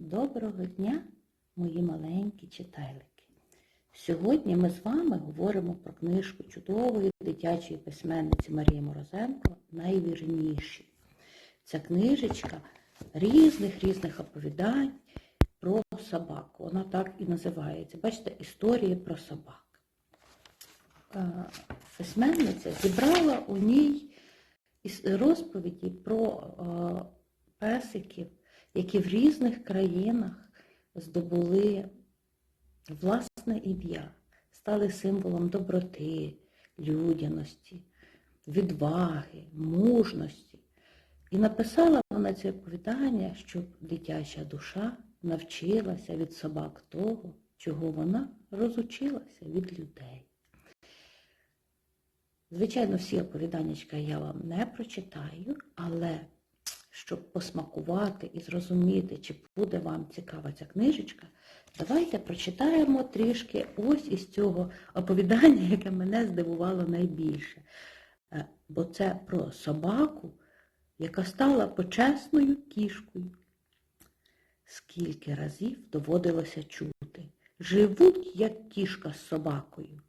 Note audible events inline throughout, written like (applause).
Доброго дня, мої маленькі читайлики. Сьогодні ми з вами говоримо про книжку чудової дитячої письменниці Марії Морозенко Найвірніші. Ця книжечка різних-різних оповідань про собаку. Вона так і називається. Бачите, історії про собак. Е, Письменниця зібрала у ній розповіді про е, песиків, які в різних країнах здобули власне ім'я, стали символом доброти, людяності, відваги, мужності. І написала вона це оповідання, щоб дитяча душа навчилася від собак того, чого вона розучилася від людей. Звичайно, всі оповіданнячка я вам не прочитаю, але щоб посмакувати і зрозуміти, чи буде вам цікава ця книжечка, давайте прочитаємо трішки ось із цього оповідання, (laughs) яке мене здивувало найбільше. Е, Бо це про собаку, яка стала почесною кішкою. Скільки разів доводилося чути. Живуть, як кішка з собакою.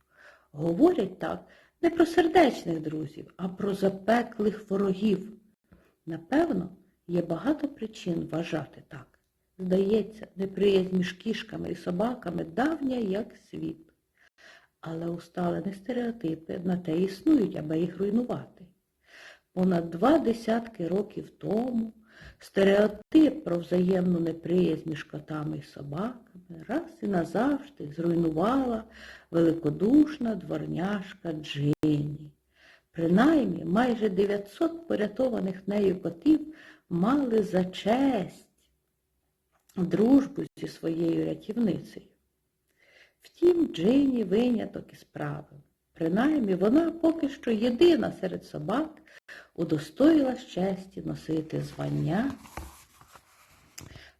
Говорять так не про сердечних друзів, а про запеклих ворогів. Напевно, є багато причин вважати так. Здається, неприязнь між кішками і собаками давня, як світ. Але усталені стереотипи на те існують, аби їх руйнувати. Понад два десятки років тому стереотип про взаємну неприязнь між котами і собаками раз і назавжди зруйнувала великодушна дворняжка Джині. Принаймні, майже 900 порятованих нею котів мали за честь дружбу зі своєю рятівницею. Втім, Джині виняток із правил. Принаймні, вона поки що єдина серед собак удостоїла честі носити звання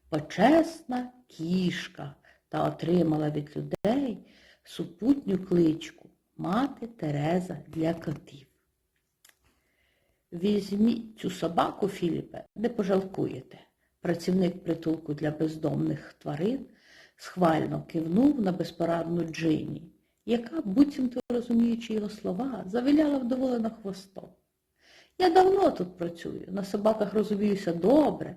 почесна кішка та отримала від людей супутню кличку мати Тереза для котів. Візьміть цю собаку, Філіпе, не пожалкуєте. Працівник притулку для бездомних тварин схвально кивнув на безпорадну Джині, яка, буцімто розуміючи його слова, завиляла вдоволено хвостом. Я давно тут працюю, на собаках розуміюся добре.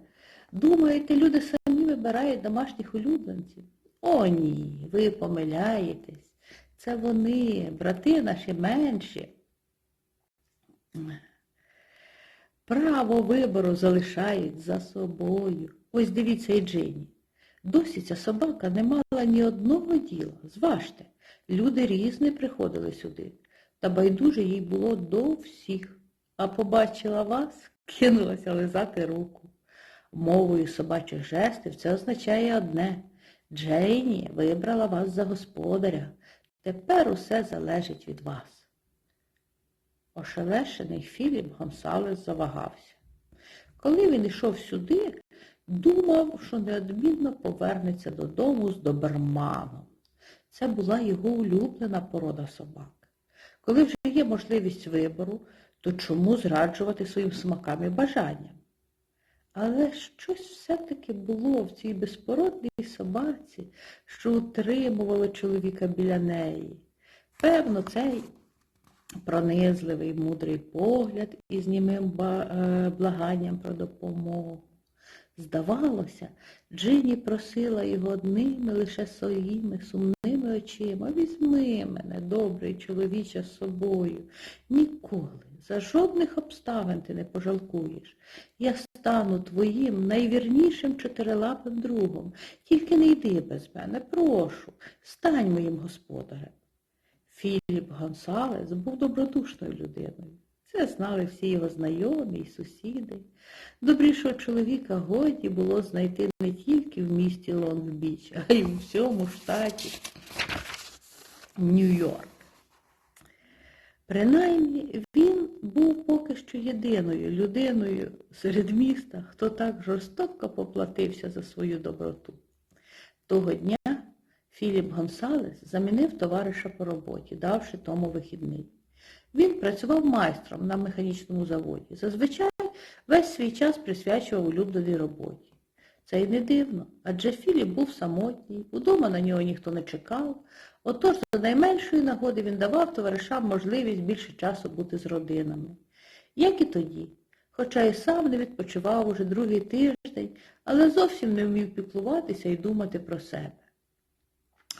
Думаєте, люди самі вибирають домашніх улюбленців? О, ні, ви помиляєтесь. Це вони, брати наші менші. Право вибору залишають за собою. Ось дивіться і Джині. Досі ця собака не мала ні одного діла. Зважте, люди різні приходили сюди, та байдуже їй було до всіх. А побачила вас, (laughs) кинулася лизати руку. Мовою собачих жестів це означає одне. Джейні вибрала вас за господаря. Тепер усе залежить від вас. Ошелешений Філіп Гонсалес завагався. Коли він йшов сюди, думав, що неодмінно повернеться додому з доберманом. Це була його улюблена порода собак. Коли вже є можливість вибору, то чому зраджувати своїм смакам і бажанням? Але щось все-таки було в цій безпородній собаці, що утримувало чоловіка біля неї. Певно, цей пронизливий мудрий погляд із німим е, благанням про допомогу. Здавалося, Джині просила його одними лише своїми сумними очима. Візьми мене, добрий чоловіче, з собою. Ніколи, за жодних обставин ти не пожалкуєш. Я стану твоїм найвірнішим чотирилапим другом. Тільки не йди без мене, прошу, стань моїм господарем. Філіп Гонсалес був добродушною людиною. Це знали всі його знайомі і сусіди. Добрішого чоловіка годі було знайти не тільки в місті Лонг-Біч, а й у всьому штаті Нью-Йорк. Принаймні, він був поки що єдиною людиною серед міста, хто так жорстоко поплатився за свою доброту. Того дня Філіп Гонсалес замінив товариша по роботі, давши тому вихідний. Він працював майстром на механічному заводі. Зазвичай весь свій час присвячував улюбленій роботі. Це й не дивно, адже Філіп був самотній, удома на нього ніхто не чекав, отож до найменшої нагоди він давав товаришам можливість більше часу бути з родинами. Як і тоді, хоча і сам не відпочивав уже другий тиждень, але зовсім не вмів піклуватися і думати про себе.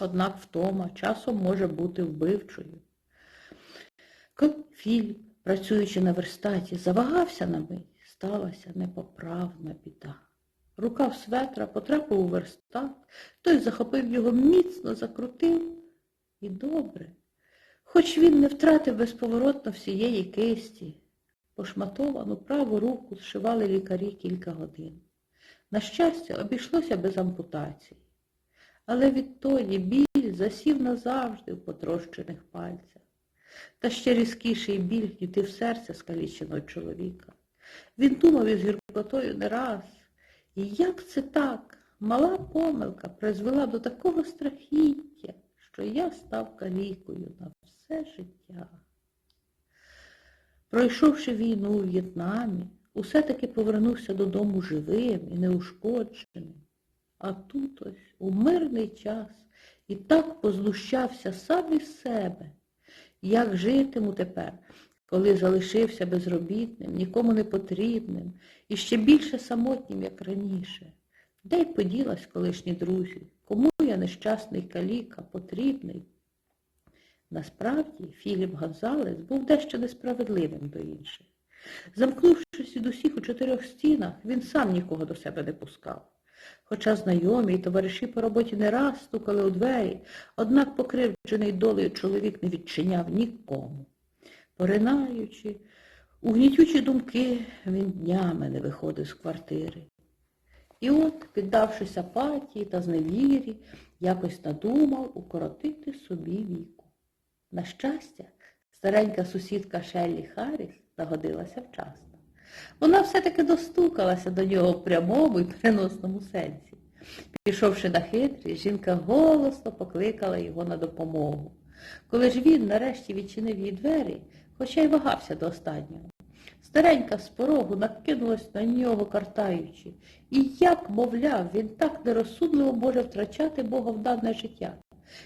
Однак втома часом може бути вбивчою. Філіп, працюючи на верстаті, завагався на мить, сталася непоправна біда. Рукав светра потрапив у верстат, той захопив його міцно, закрутив. І добре. Хоч він не втратив безповоротно всієї кисті. Пошматовану праву руку зшивали лікарі кілька годин. На щастя, обійшлося без ампутації. Але відтоді біль засів назавжди в потрощених пальцях. Та ще різкіший біль йти в серце скаліченого чоловіка. Він думав із гіркотою не раз. І як це так? Мала помилка призвела до такого страхіття, що я став калікою на все життя. Пройшовши війну у В'єтнамі, усе-таки повернувся додому живим і неушкодженим. А тут ось у мирний час і так познущався сам із себе. Як житиму тепер, коли залишився безробітним, нікому не потрібним і ще більше самотнім, як раніше? Де й поділась колишні друзі? Кому я нещасний каліка, потрібний? Насправді, Філіп Гонзалес був дещо несправедливим до інших. Замкнувшись від усіх у чотирьох стінах, він сам нікого до себе не пускав. Хоча знайомі і товариші по роботі не раз стукали у двері, однак покривджений долею чоловік не відчиняв нікому. Поринаючи, у гнітючі думки, він днями не виходив з квартири. І от, піддавшись апатії та зневірі, якось надумав укоротити собі віку. На щастя, старенька сусідка Шеллі Харріс нагодилася вчасно. Вона все-таки достукалася до нього в прямому і переносному сенсі. Пішовши на хитрість, жінка голосно покликала його на допомогу. Коли ж він нарешті відчинив їй двері, хоча й вагався до останнього, старенька з порогу накинулась на нього, картаючи. І як, мовляв, він так нерозсудливо може втрачати Бога в дане життя.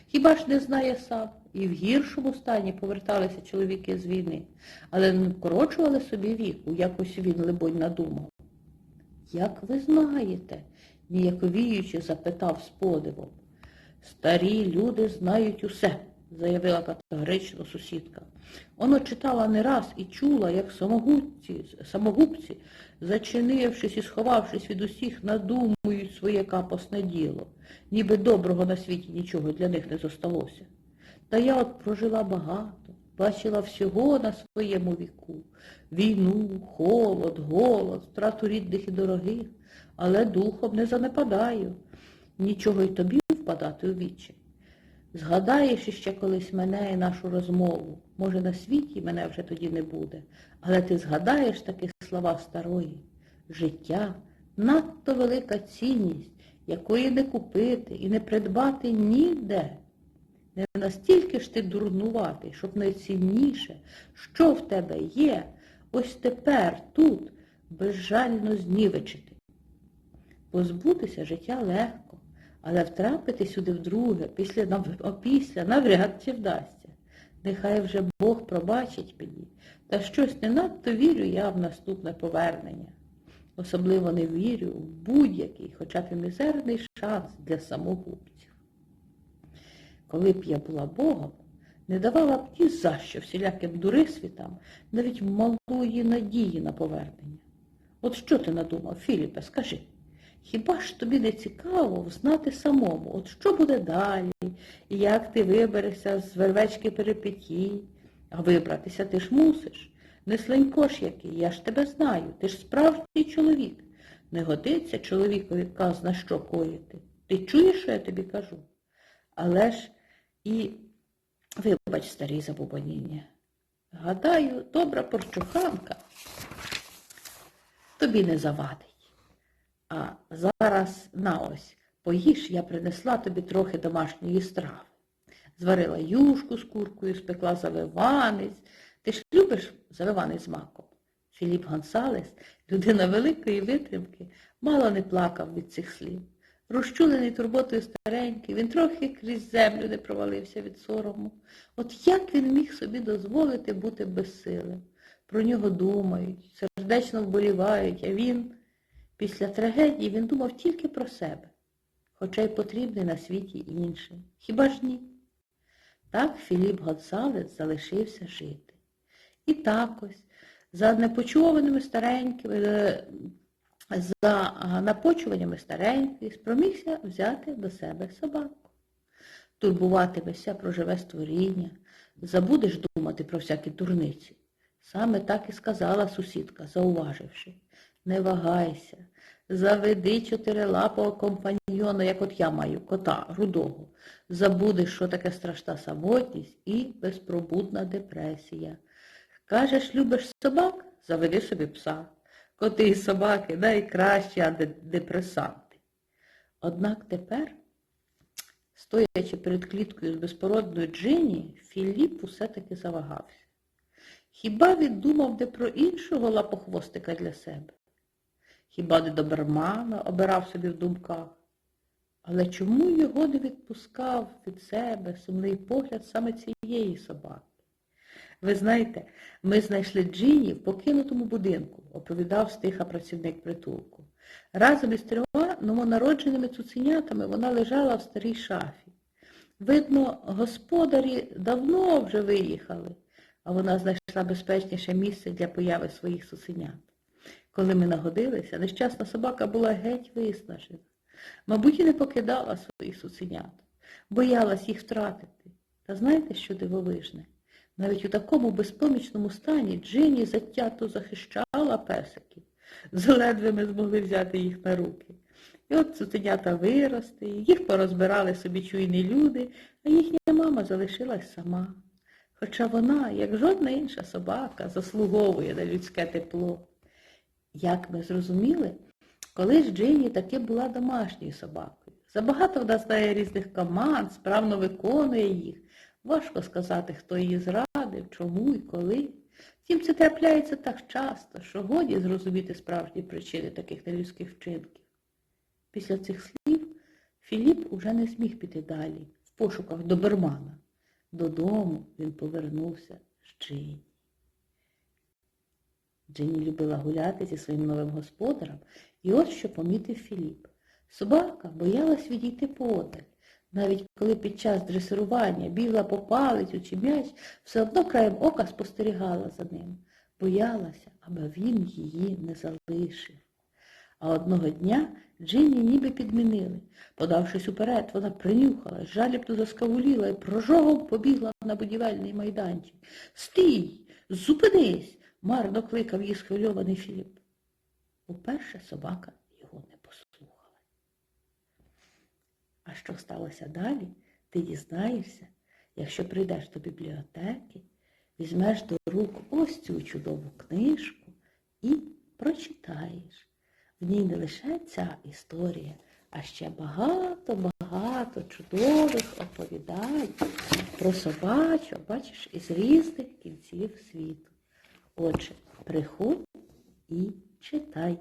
Хіба ж не знає сам? І в гіршому стані поверталися чоловіки з війни, але не вкорочували собі віку, якось він, либонь, надумав. Як ви знаєте? ніяковіючи, запитав з подивом. Старі люди знають усе, заявила категорично сусідка. Воно читала не раз і чула, як самогубці, самогубці, зачинившись і сховавшись від усіх, надумують своє капосне діло, ніби доброго на світі нічого для них не зосталося. Та я от прожила багато, бачила всього на своєму віку. Війну, холод, голод, втрату рідних і дорогих, але духом не занепадаю. Нічого й тобі впадати у вічі. Згадаєш іще колись мене і нашу розмову. Може, на світі мене вже тоді не буде, але ти згадаєш такі слова старої. Життя надто велика цінність, якої не купити і не придбати ніде. Не настільки ж ти дурнуватий, щоб найцінніше, що в тебе є, ось тепер, тут, безжально знівечити. Позбутися життя легко, але втрапити сюди вдруге, після, опісля, навряд чи вдасться. Нехай вже Бог пробачить мені, та щось не надто вірю я в наступне повернення. Особливо не вірю в будь-який, хоча б і мізерний шанс для самогубців. Коли б я була Богом, не давала б ні за що всіляким дурисвітам навіть малої надії на повернення. От що ти надумав, Філіпе, скажи? Хіба ж тобі не цікаво знати самому, от що буде далі, і як ти виберешся з вервечки перепеті? А вибратися ти ж мусиш. Не слинько ж який, я ж тебе знаю, ти ж справжній чоловік. Не годиться чоловікові казна що коїти. Ти чуєш, що я тобі кажу? Але ж і, вибач, старі забубоніння, гадаю, добра порчуханка тобі не завадить. А зараз на ось, поїж, я принесла тобі трохи домашньої страви. Зварила юшку з куркою, спекла завиванець. Ти ж любиш завиванець з маком? Філіп Гонсалес, людина великої витримки, мало не плакав від цих слів. Розчулений турботою старенький, він трохи крізь землю не провалився від сорому. От як він міг собі дозволити бути безсилим? Про нього думають, сердечно вболівають, а він, після трагедії, він думав тільки про себе, хоча й потрібний на світі іншим. Хіба ж ні? Так Філіп Гонсалес залишився жити. І так ось, за непочуваними старенькими, е, за напочуваннями стареньких, спромігся взяти до себе собаку. Турбуватимешся про живе створіння, забудеш думати про всякі дурниці. Саме так і сказала сусідка, зауваживши. Не вагайся, заведи чотирилапого компаньйона, як от я маю, кота, рудого. Забудеш, що таке страшна самотність і безпробудна депресія. Кажеш, любиш собак? Заведи собі пса. Коти і собаки найкращі антидепресанти. Однак тепер, стоячи перед кліткою з безпородною Джині, Філіп усе-таки завагався. Хіба він думав де про іншого лапохвостика для себе? Хіба не добермана обирав собі в думках? Але чому його не відпускав від себе сумний погляд саме цієї собаки? Ви знаєте, ми знайшли Джині в покинутому будинку, оповідав стиха працівник притулку. Разом із трьома новонародженими цуценятами вона лежала в старій шафі. Видно, господарі давно вже виїхали, а вона знайшла безпечніше місце для появи своїх цуценят. Коли ми нагодилися, нещасна собака була геть виснажена. Мабуть, і не покидала своїх цуценят, боялась їх втратити. Та знаєте, що дивовижне? Навіть у такому безпомічному стані Джині затято захищала песиків. Заледве ми змогли взяти їх на руки. І от цуценята виросли, їх порозбирали собі чуйні люди, а їхня мама залишилась сама. Хоча вона, як жодна інша собака, заслуговує на людське тепло. Як ми зрозуміли, колись Джині таки була домашньою собакою. Забагато вона знає різних команд, справно виконує їх. Важко сказати, хто її зрадив, чому і коли. Втім, це трапляється так часто, що годі зрозуміти справжні причини таких нелюдських вчинків. Після цих слів Філіп уже не зміг піти далі, в пошуках добермана. Додому він повернувся з Джині. Джині любила гуляти зі своїм новим господарем, і от що помітив Філіп. Собака боялась відійти подаль. Навіть коли під час дресирування бігла по палицю чи м'яч, все одно краєм ока спостерігала за ним. Боялася, аби він її не залишив. А одного дня Джині ніби підмінили. Подавшись уперед, вона принюхала, жалібно заскавуліла і прожогом побігла на будівельний майданчик. Стій! Зупинись! Марно кликав її схвильований Філіп. Уперше собака його не послухала. А що сталося далі, ти дізнаєшся, якщо прийдеш до бібліотеки, візьмеш до рук ось цю чудову книжку і прочитаєш. В ній не лише ця історія, а ще багато-багато чудових оповідань про собачок, бачиш, із різних кінців світу. Отже, приходь і читай.